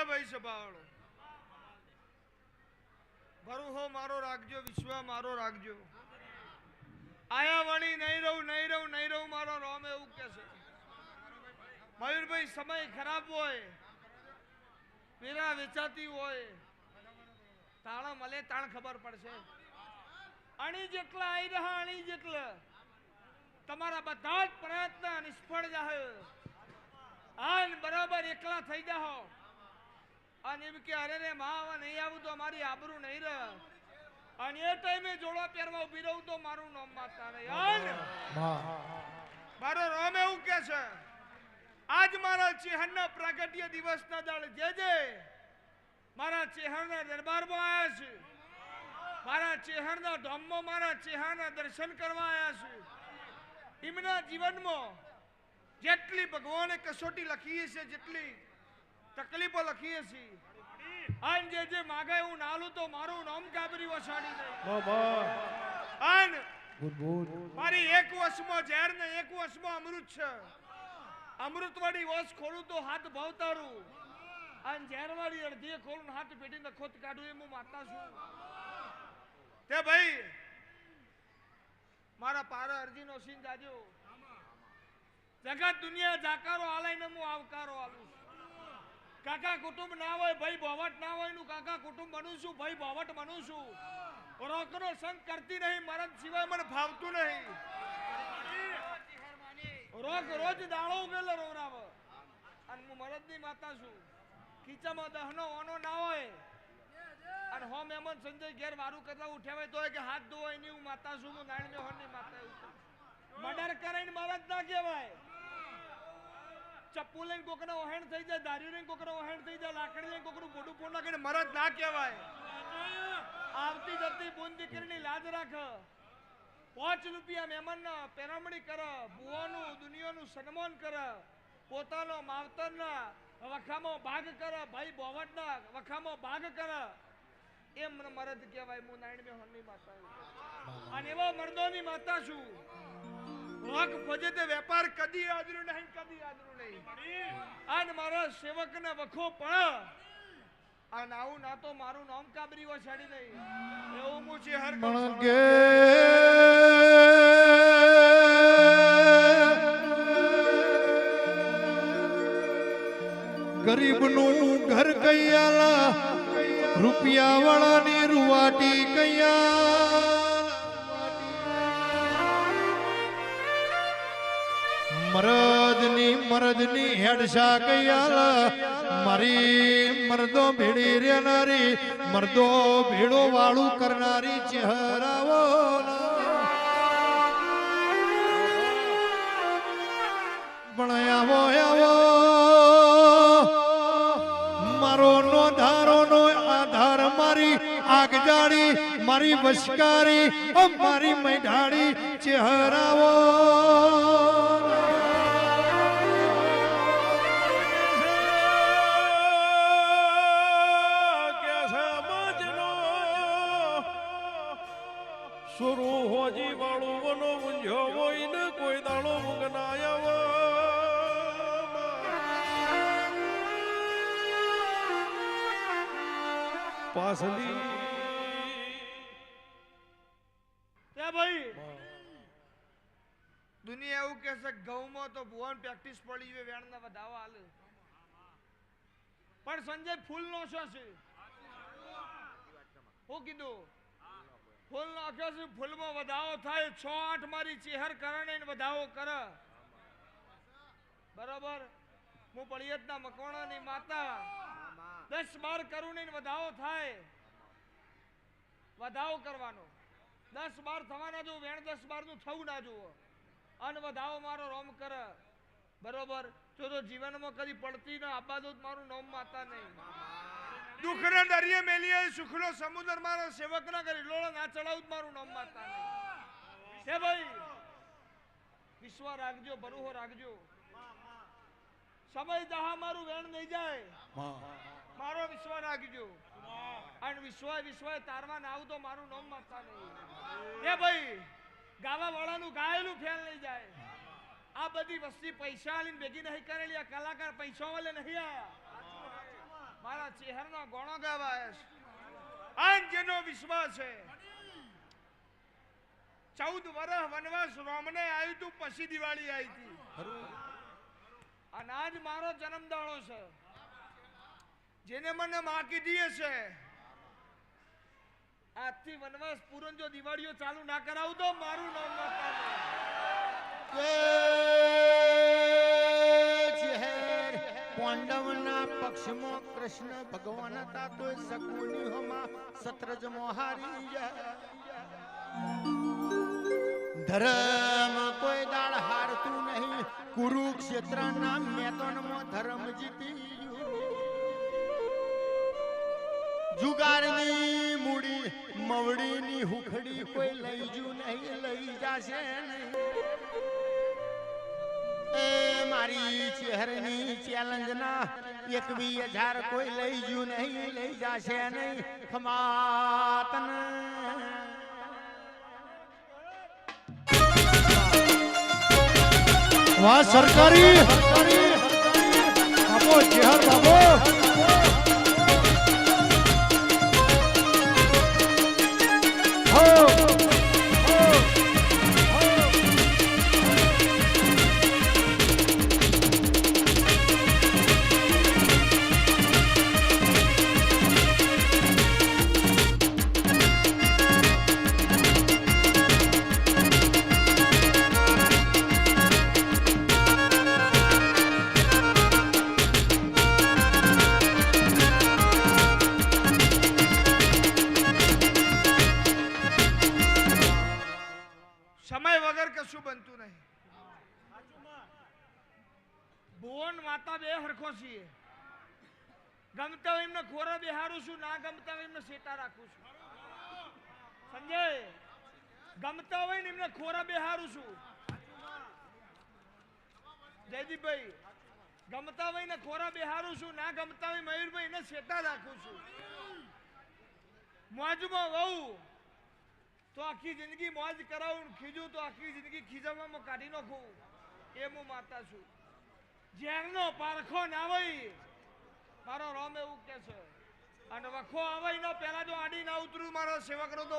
એ ભાઈ સભાવાળો. ભરુહો મારો રાખજો, વિશ્વ મારો રાખજો. આયા વણી નહીં રહું નહીં રહું નહીં રહું, મારો રોમ એવું કે મયુરભાઈ, સમય ખરાબ હોય. પીરા વેચાતી હોય. તાળા મળે, તાણ ખબર પડશે. અણી જેટલા આવી રહ્યા, અણી જેટલા. તમારા બધા જ પ્રયત્ન નિષ્ફળ જાય આન બરાબર એકલા થઈ જાઓ અને એમ કે અરે રે માં હવે નહીં આવું તો મારી આબરૂ નહીં રહે. અને એ ટાઈમે જોડો પહેરવા ઊભી રહું તો મારું નામ માતા નહીં મારો રોમ એવું કે છે આજ મારા ચેહનના પ્રાગટ્ય દિવસના દાળ જે જે મારા ચેહરના દરબારમાં આવ્યા છે. મારા ચેહરના ધામમાં મારા ચેહરના દર્શન કરવા આવ્યા છે. એમના જીવનમાં જેટલી ભગવાને કસોટી લખી છે જેટલી તકલીફો લખીએ છીએ. આન જે જે માગે હું નાલું તો મારું નામ કાબરી વસાડી દે. આન મારી એક વર્ષમાં ઝેર ને એક વર્ષમાં અમૃત છે. અમૃતવાળી વસ ખોલું તો હાથ ભાવતારું. ઝેર વાળી અડધી ખોલું હાથ પેટીને ખોત કાઢું એ હું માતા છું. તે ભાઈ મારા પારા અરજીનો સીન જાજો. જગત દુનિયા જાકારો આલાઈને હું આવકારો આલું છું. કાકા, કુટુંબ ના હોય, ભાઈ બોવટ ના હોયનું કાકા, કુટુંબ બનું છું, ભાઈ બોવટ બનું છું. રોકનો સંગ કરતી નહીં મરણ સિવાય મને ભાવતું નહીં. રોગ રોજ દાળો ઉગેલો રોવરાવ. અને હું મરદની માતા છું. ખીચામાં દહનો, ઓનો ના હોય. અને હો મહેમાન સંજય ઘેર વારું કરતા હોય તો કે હાથ ધોવાય નહીં, હું માતા છું, હું નારાયણની માતા. મર્ડર કરીને મરદ ના કહેવાય. ચપ્પુ લઈને કોકનો વહેણ થઈ જાય, દારૂ લઈને કોકનો વહેણ થઈ જાય, લાકડી લઈને કોકનું બોડું ફોડ નાખીને મરદ ના કહેવાય. આવતી જતી બોન દીકરીની લાજ રાખ. પાંચ રૂપિયા મહેમાનના પેરામણી કર, ભુવાનું, દુનિયાનું સન્માન કર, પોતાનો માવતરના વખામો ભાગ કર, ભાઈ બોવટના વખામો ભાગ કર. એમ મરદ કહેવાય, હું નારાયણ મેહોરની માતા. અને એવા મર્દોની માતા છું. રોગ ભજે તે વેપાર કદી આદરું નહીં કદી આદરું નહીં. અને મારા સેવકને વખો પણ અને આવું ના તો મારું નામ કાબરી છાડી નહીં એવું હું છે હર ગણગે ગરીબનું ઘર કૈયાલા રૂપિયા વાળાની રૂવાટી કૈયા. મરદની મરદની હેડશા કૈયાલા. મારી મરદો ભીડી રેનારી મરદો ભીડો વાળું કરનારી ચહેરાઓ પણ આવો મારો નો ધારો નો આધાર, મારી આગ જાડી મારી વશકારી મારી મૈઢાડી ચહેરાવો સુરુ વાળું વનો ઊંઝો હોય ને કોઈ દાડો મુગનાયા પાસલી ભાઈ દુનિયા એવું કે છે ઘઉંમાં તો ભુવન પ્રેક્ટિસ પડી છે વેણના વધાવા હાલે. પણ સંજય ફૂલ નો શું છે? હું કીધું. ફૂલ નાખ્યો છે, ફૂલમાં વધાવો થાય છ આઠ મારી ચેહર કરણે વધાવો કર. બરોબર? હું પળિયતના મકવાણાની માતા. દસ બાર કરું ને વધાવો થાય. વધાવો કરવાનો. દસ બાર થવાના જો, વેણ દસ બારનું થવું ના જુઓ. અન વધાવો મારો રોમ કર. બરોબર? જો તો જીવનમાં કદી પડતી ના આબાદો મારું નોમ માતા નહીં. દુઃખના દરિયે મેલીએ, સુખનો સમુદ્ર મારો સેવક ના કરી લોળો ના ચડાવું મારું નામ માતા છે ભાઈ? વિશ્વ રાખજો બરુહો રાખજો. સમય દહા મારું વેણ નહીં જાય. મારો વિશ્વ રાખજો. અને વિશ્વ વિશ્વ તારમાં ના આવું મારું નામ માતા નહીં. એ ભાઈ ગાવા વાળાનું ગાયેલું ફેલ નહીં જાય. આ બધી વસ્તી પૈસા લઈને ભેગી નહીં કરેલી, આ કલાકાર પૈસા વાલે નહીં આયા. મારા ચહેરનો ગોણો છે આન જેનો વિશ્વાસ છે. ચૌદ વર્ષ વનવાસ રોમને આવ્યું તું, પછી દિવાળી આવી હતી અને આજ મારો જન્મદાળો છે. જેને મને માકી દીએ છે, આજથી વનવાસ પૂરણ જો દિવાળીઓ ચાલુ ના કરાવું તો મારું નામ ના પક્ષમાં કૃષ્ણ ભગવાન હતા તો શકુનીઓમાં સત્રજમો હારી ગયા ધર્મ કોઈ દાળ હારતું નહીં, કુરુક્ષેત્રના મેદાનમાં ધર્મ જીતી. જુગારની મૂડી, મવડીની હુખડી કોઈ લઈ જુ નહીં, લઈ જાશે નહીં મારી ચહેરની ચેલેન્જ ના એકવી હજાર કોઈ લઈ જુ નહીં લઈ જાશે નહીં. ખમાતન. વાહ સરકારી. બાબો ચેહર બાબો ગમતા હોય એમને ખોરા બેહારું છું, ના ગમતા હોય એમને સેટા રાખું છું. સમજે? ગમતા હોય ને એમને ખોરા બેહારું છું. જયદીપભાઈ, ગમતા હોય ને ખોરા બેહારું છું, ના ગમતા હોય મયુરભાઈ, એને સેટા રાખું છું. મોજમાં વહુ, તો આખી જિંદગી મોજ કરાવું ખીજું, તો આખી જિંદગી ખીજાવામાં કાઢી નાખું. એ હું માતા છું. ઝેરનો પારખો ના હોય મારો રોમ એવું કે છે. અને વખો આવે ને પેલા જો આડી ના ઉતરું મારો સેવકનો તો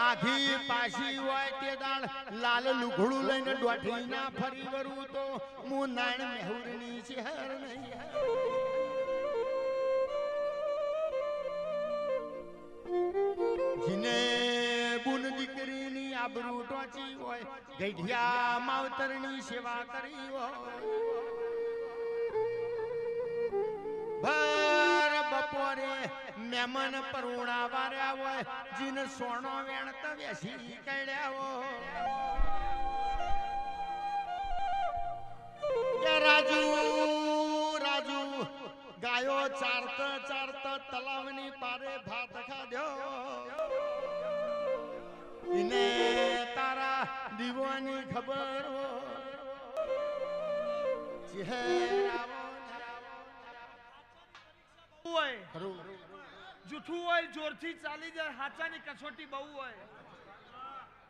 આધી પાછી હોય તે દાળ લાલ લુઘડું લઈને દોઢી ના ફરી વરું તો હું નાણ મેહુરની ચહેર નહીં જીને બુન દીકરીની આબરૂ ટોચી હોય ગઈઢિયા માવતરની સેવા કરી હોય. ભર બપોરે મેમન પરુણા વાર્યા હોય જીન સોનો વેણ તો વેસી કડ્યા હોય. રાજુ રાજુ ગાયો ચારત ચારત તલાવની પારે ભાત ખાધ્યો. દીવાની ખબર જૂઠું હોય, જોરથી ચાલી જાય, હાચાની કસોટી બહુ હોય.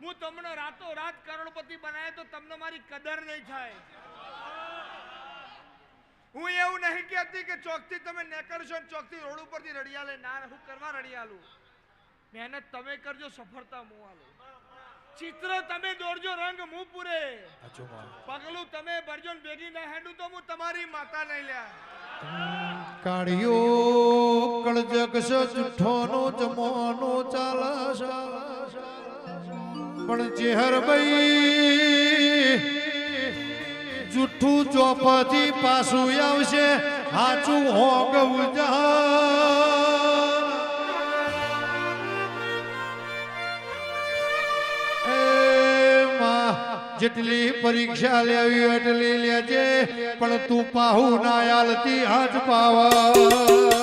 હું તમને રાતો રાત કરોડપતિ બનાવે તો તમને મારી કદર નહીં થાય. હું એવું નહીં કહેતી કે ચોકથી તમે નીકળશો ચોકથી રોડ ઉપરથી રડિયાલે. ના, હું કરવા રડિયાલું. મહેનત તમે કરજો, સફળતા હું આલું. ચિત્ર તમે દોરજો રંગ હું પૂરે. પગલું તમે ભરજો ને ભેગી ના હેડું તો હું તમારી માતા નહીં લ્યા કાળિયો કળજક છે જુઠ્ઠોનો જમવાનો ચાલશ. પણ ચેહરભાઈ જુઠ્ઠું ચોપથી પાછું આવશે હાચું હોગવું જહાન જેટલી પરીક્ષા લેવી એટલી લેજે પણ તું પાહુ ના આલતી હાથ પાવા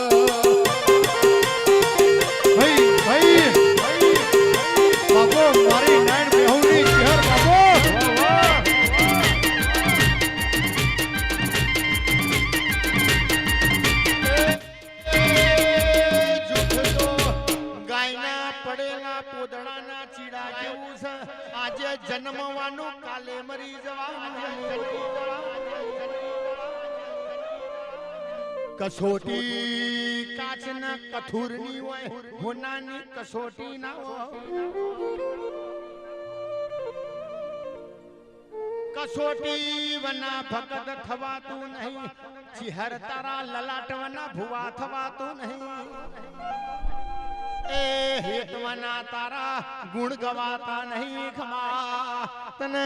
કસોટી કાચના કથુરની હોય હોનાની કસોટી ના હોય. કસોટી વના ભગત થવાતું નહીં, ચિહર તારા લલાટવના ભુવા થવાતું નહીં. એ હેતવના તારા ગુણ ગવાતા નહીં ખમા. તને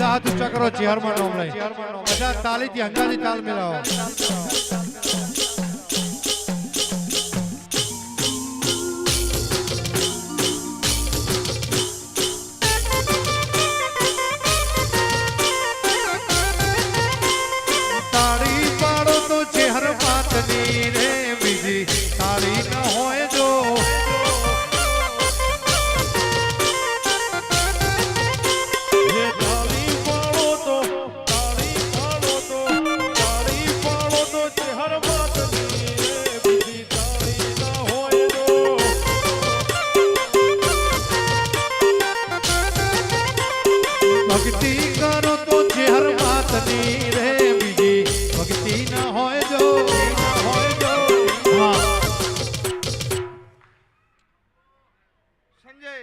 બધા હાથ ઊંચા કરો ચેરમાં નામ લઈ બધા તાલીથી હંગાથી તાલ મિલાવો. ભક્તિ કરો તો ચેહર માતની રે બીજી. ભક્તિ ન હોય જો હોય જો. સંજય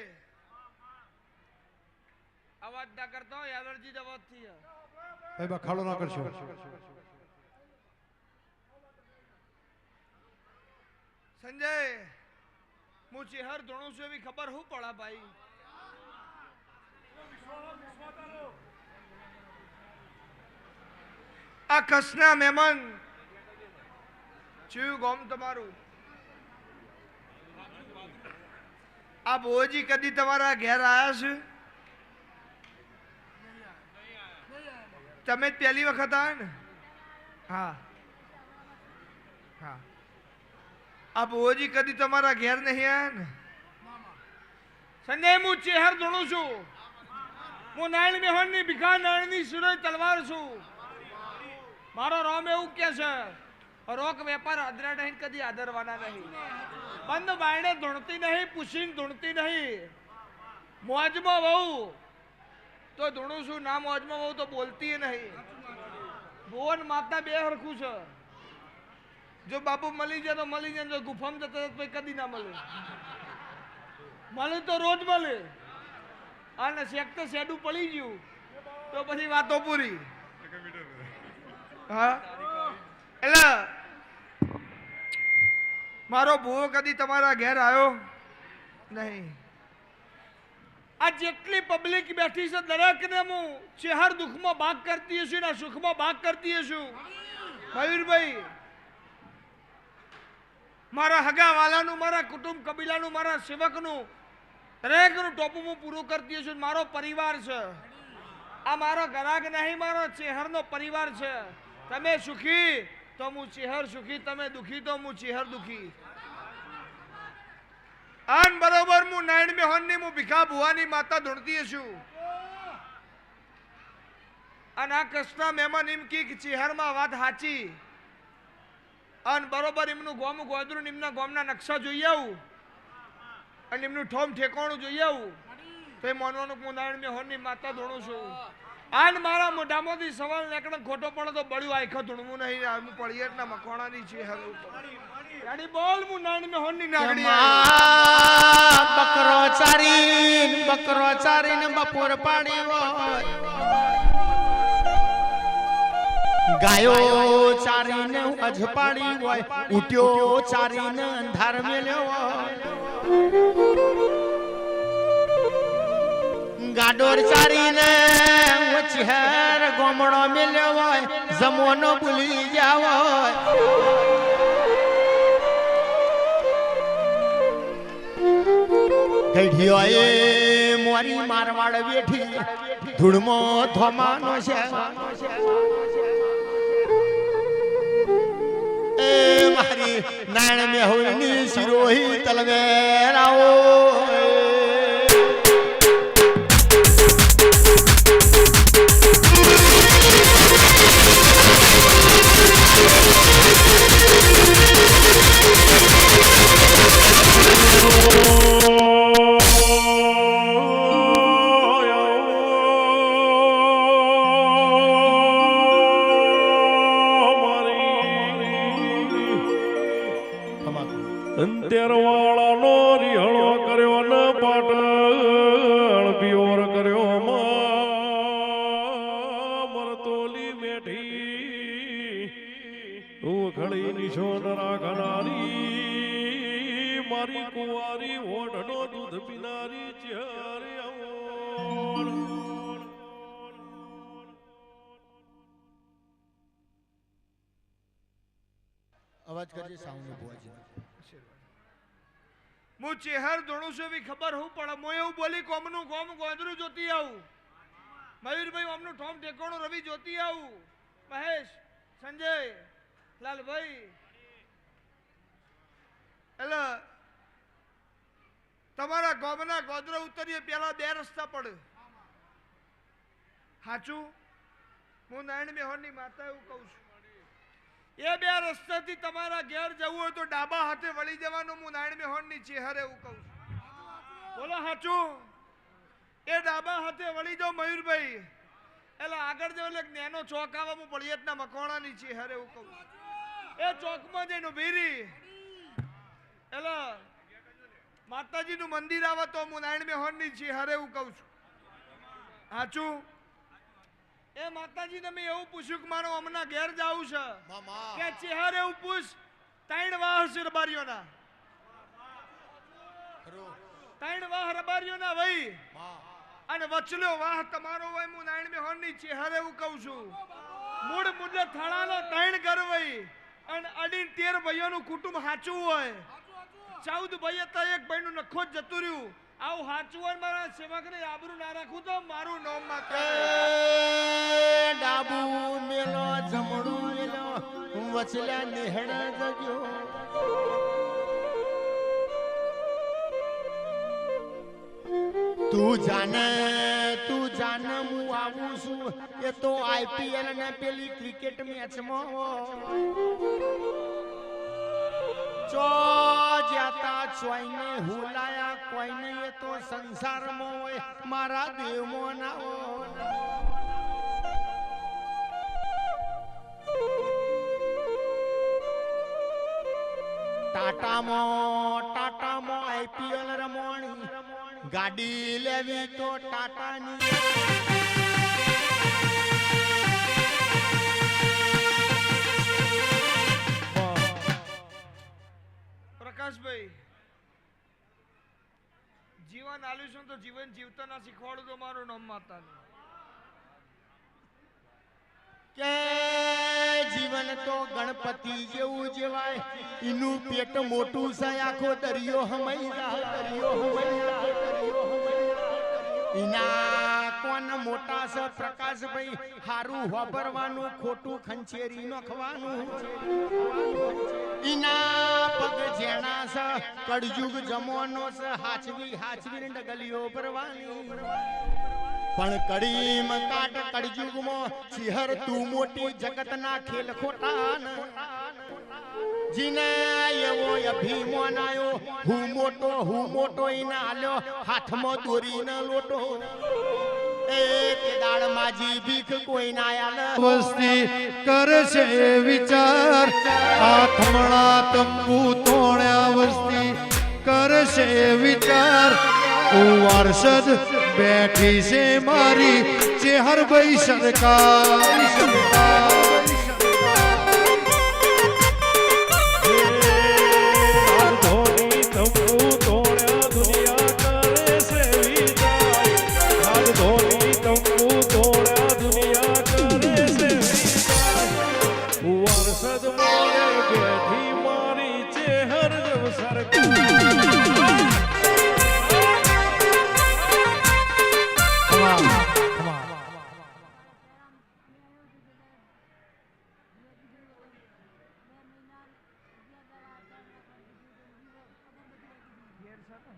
અવાજ ના કરતો હોય એલર્જી જ અવાજથી ભાઈ બખાડો ના કરશો. સંજય હું ચેહર ધોણું છું એવી ખબર હું પડા ભાઈ? આ કસના મહેમાન ચિયું ગોમ તમારું. આ ભોજી કદી તમારા ઘેર આવ્યા છે? તમે પહેલી વખત આયા ને? હા. હા. આ હોજી કદી તમારા ઘેર નહીં આવ્યા ને? સંજય, હું ચેહર ધોણું છું. હું નારાયણ મેહોનની ભીખા નારાયણની સુરજ તલવાર છું. મારો રોમ એવું કે છે, રોક વેપાર અદરા નહીં, કદી આદરવાના નહીં. બંધ બાયણે ધૂણતી નહીં, પૂછીને ધૂણતી નહીં. મોજમાં વહુ, તો ધૂણું છું, ના મોજમાં વહુ તો બોલતી નહીં. ભુવન માતા બે હરખું છે. જો બાપુ મળી જાય તો મળી જાય, જો ગુફામ જતા કદી ના મળે. મળે તો રોજ મળે. અને શેક તો શેડું પડી ગયું. તો પછી વાતો પૂરી. હા? એટલે મારો ભૂવો કદી તમારા ઘેર આવ્યો નહીં. આ જેટલી પબ્લિક બેઠી છે દરેકને હું ચેહર દુઃખમાં ભાગ કરતી હશું ને સુખમાં ભાગ કરતી હશું. મયુરભાઈ, મારા હગાવાલાનું, મારા કુટુંબ કબીલાનું, મારા સેવકનું દરેકનું ટોપું હું પૂરું કરતી છું. મારો પરિવાર છે. આ મારો ઘરાક નહીં, મારો ચેહરનો પરિવાર છે. તમે સુખી તો હું ચેહર સુખી, તમે દુખી તો હું ચેહર દુખી. આન બરોબર હું નાયણ મેહોનની હું ભીખા ભુવાની માતા ધૂણતી છું. અને આ કૃષ્ણ મહેમાન એમ કી ચેહરમાં વાત સાચી. અને બરોબર એમનું ગોમ ગોદરું એમના ગોમના નકશા જોઈ આવું. અને એમનું ઠોમ ઠેકાણું જોઈ આવું. તો એ માનવાનું કે મેં નારાયણ માતા ધોણું છું. આન મારા મોઢામાંથી સવાલ નીકળે ખોટો પડે તો બળ્યું આખો ધૂણવું નહીં આ પડીએ ના મખોણાની છે હવે રાણી બોલ હું નારાયણ મેહોનની નાગણી નાગડી માં બકરો ચારી બકરો ચારીને બપોર પાડી હોય. ગાયો ચારીને અજપાડી હોય ઉટ્યો ચારીને અંધાર મેલ્યો હોય. ગાડોર ચારીને ઉછેર ગોમડો મિલ્યો હોય જમોનો ભૂલી જાવ ગઢિયો એ મોરી મારવાડ બેઠી, ધૂળમો ધોમાનો છે. નાણ મેહુલની સિરોહી તલવેરાઓ દૂધ પીનારી ચારે અવાજ કરજે સાઉન્ડ બોજ હું ચેહર ધોણું છું એવી ખબર હું પણ હું એવું બોલી કોમનું કોમ ગોંદરું જોતી આવું. મયુરભાઈ અમનું ઠોમ ટેકોણું રવિ જોતી આવું. મહેશ સંજય લાલભાઈ. એટલે તમારા ગામના ગોદરા ઉતરીએ, પેલા બે રસ્તા પડે. સાચું હું નારાયણ મેહોરની માતા એવું કહું છું. એ બે રસ્તાથી તમારા ઘેર જવું હોય તો ડાબા હાથે વળી જવાનું, હું નારાયણ મેહોરની ચેહરે એવું કહું છું. બોલો સાચું એ ડાબા હાથે વળી જાઓ મયુરભાઈ. એટલે આગળ જાઓ એટલે નેનો ચોક આવે હું પળિયતના મકવાણાની ચેહરે એવું કહું એ ચોકમાં જઈને ઊભી રહી. એટલે માતાજીનું મંદિર આવે તો હું નારાયણ મેહોરની ચેહરે એવું કહું છું. સાચું એ માતાજી તમે એવું પૂછ્યું કે મારો હમણાં ઘેર જાવું છે? કે ચહેરે એવું પૂછ? ત્રણ વાહ છે રબારીઓના. ત્રણ વાહ રબારીઓના ભાઈ અને વચલો વાહ તમારો હોય હું નારાયણ મેહોરની ચહેરે એવું કહું છું. મૂળ મુદ્દે થાળાનો ત્રણ ઘર વહી. અને અડીન તેર ભાઈઓનું કુટુંબ સાચું હોય. ચૌદ ભાઈ હતા એક ભાઈનું નખો જ જતું રહ્યું. આવું ને મારા સેવકને આબરૂ ના રાખું તો મારું નામ માતા એ ડાબુ મેલો, જમણું મેલો, વચલા નિહણા જગ્યો. તું જાને તું જાને, હું આવું છું. એ તો આઈપીએલ ને પેલી ક્રિકેટ મેચમાં. ચો જાતા ચોઈને હુલાયા, કોઈને એ તો સંસારમાં હોય, મારા દેવમાં ના ટાટામાં ટાટામાં આઈપીએલ રમવાની ગાડી લેવી તો ટાટાની. પ્રકાશભાઈ, જીવન આલ્યું તો જીવન જીવતા ના શીખવાડું તો મારું નામ માતાનું કે જીવન તો ગણપતિ જેવું જેવાય, એનું પેટ મોટું છે, આખો દરિયો હમાઈ જાય, દરિયો હમાઈ દરિયો હમાઈ જાય. કોણ મોટા છે પ્રકાશભાઈ? હારું હોબરવાનું ખોટું ખંચેરી નખવાનું. ઈના પગ જેણા છે કળજુગ જમવાનો છે હાચવી હાચવી ડગલીઓ ભરવાની. પણ કડીમ કાટ કળજુગમાં ચિહર તું મોટી જગતના ખેલ ખોટા જીને એવો અભિમાન આયો, હું મોટો હું મોટો ઈને આલ્યો, હાથમાં દોરીને લોટો. માજી ભીખ કોઈ ના આલ. વસ્તી કરે છે વિચાર. આથમણા તંબુ વિચાર. વારસદ બેઠી છે મારી. ચેહર ભાઈ સરકાર. છે ને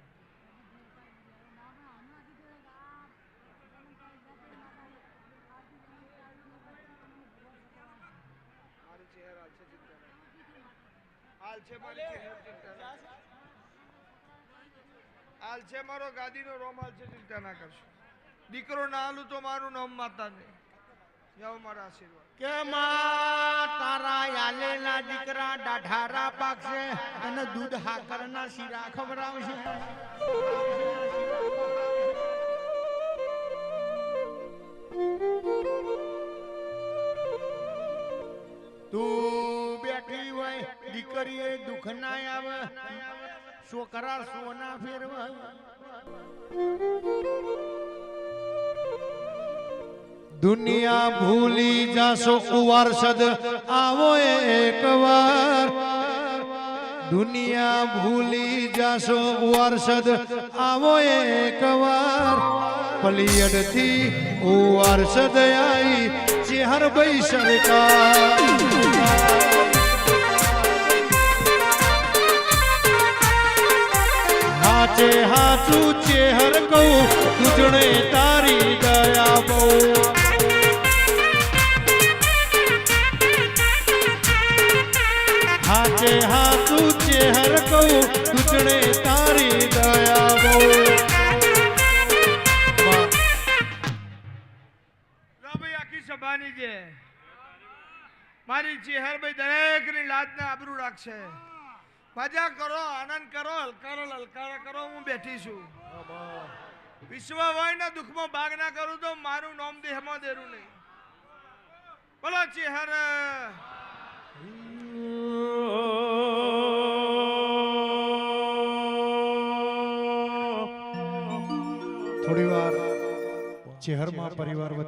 મારી ચહેર હાલશે ચિંતા હાલ છે મારી ચહેર હાલ છે મારો ગાદીનો રોમ હાલ છે, ચિંતા ના કરશો. દીકરો ના હાલું તો મારું નામ માતા નહીં જાઓ મારા આશીર્વાદ. કે માં, તારા આલેલા દીકરા દાઢારા પાકશે અને દૂધ હાકરના શીરા ખવડાવશે. તું બેઠી હોય, દીકરીએ દુઃખ ના આવે, છોકરા સોના ફેરવા. દુનિયા ભૂલી જાશો કુવારસદ આવો એકવાર. દુનિયા ભૂલી જાશો ઉવારસદ આવો એકવાર. પલિયડથી ઉવારસદ આવી ચેહર ભાઈ સરકાર. હાચે હાચું ચેહર કહું તુજણે તારી દયા બહુ. હાચે હાચું ચેહર કહું તુજણે તારી દયા બહુ સભાની છે મારી ચેહર ભાઈ દરેકની લાજ ને આબરૂ રાખશે. મજા કરો, આનંદ કરો, હલકારો હલકારા કરો, હું બેઠી છું. વિશ્વ હોય ને દુઃખમાં ભાગ ના કરું તો મારું નામ દેહમાં દેરું નહીં. બોલો ચેહર થોડી વાર ચેહરમાં પરિવાર વતી